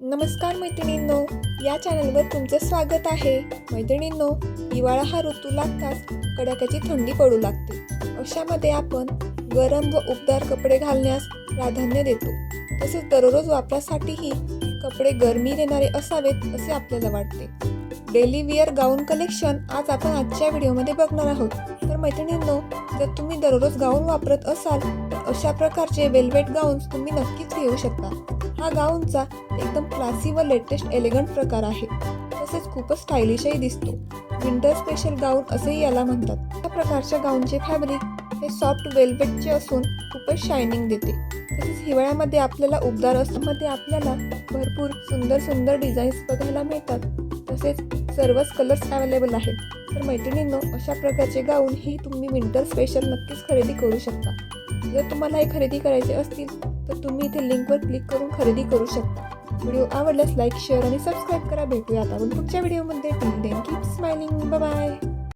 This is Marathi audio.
नमस्कार मैत्रिणींनो या चॅनलवर तुमचं स्वागत आहे. मैत्रिणींनो हिवाळा हा ऋतू लागताच कडाक्याची थंडी पडू लागते. अशामध्ये आपण गरम व उबदार कपडे घालण्यास प्राधान्य देतो. तसेच दररोज वापरासाठीही कपडे गरमी देणारे असावेत असे आपल्याला वाटते. डेली विअर गाऊन कलेक्शन आज आपण आजच्या व्हिडिओमध्ये बघणार आहोत. तर मैत्रिणींनो जर तुम्ही दररोज गाऊन वापरत असाल अशा प्रकारचे वेल्वेट गाऊन्स तुम्ही नक्कीच घेऊ शकता. हा गाऊनचा एकदम क्लासी व लेटेस्ट एलिगंट प्रकार आहे. तसेच खूपच स्टायलिशही दिसतो. विंटर स्पेशल गाऊन असेही याला म्हणतात. या प्रकारच्या गाऊनचे फॅब्रिक हे सॉफ्ट वेल्वेटचे असून खूपच शायनिंग देते. तसेच हिवाळ्यामध्ये आपल्याला उबदार असण्यामध्ये आपल्याला भरपूर सुंदर सुंदर डिझाईन्स बघायला मिळतात. तसेच सर्वच कलर्स अवेलेबल आहेत. तर मैत्रिणींनो अशा प्रकारचे गाऊन ही तुम्ही विंटर स्पेशल नक्कीच खरेदी करू शकता. जर तुम्हाला हे खरेदी करायचे असतील तर तुम्ही इथे लिंकवर क्लिक करून खरेदी करू शकता. व्हिडिओ आवडल्यास लाईक शेअर आणि सबस्क्राईब करा. भेटूया आता आपण पुढच्या व्हिडिओमध्ये till then keep smiling bye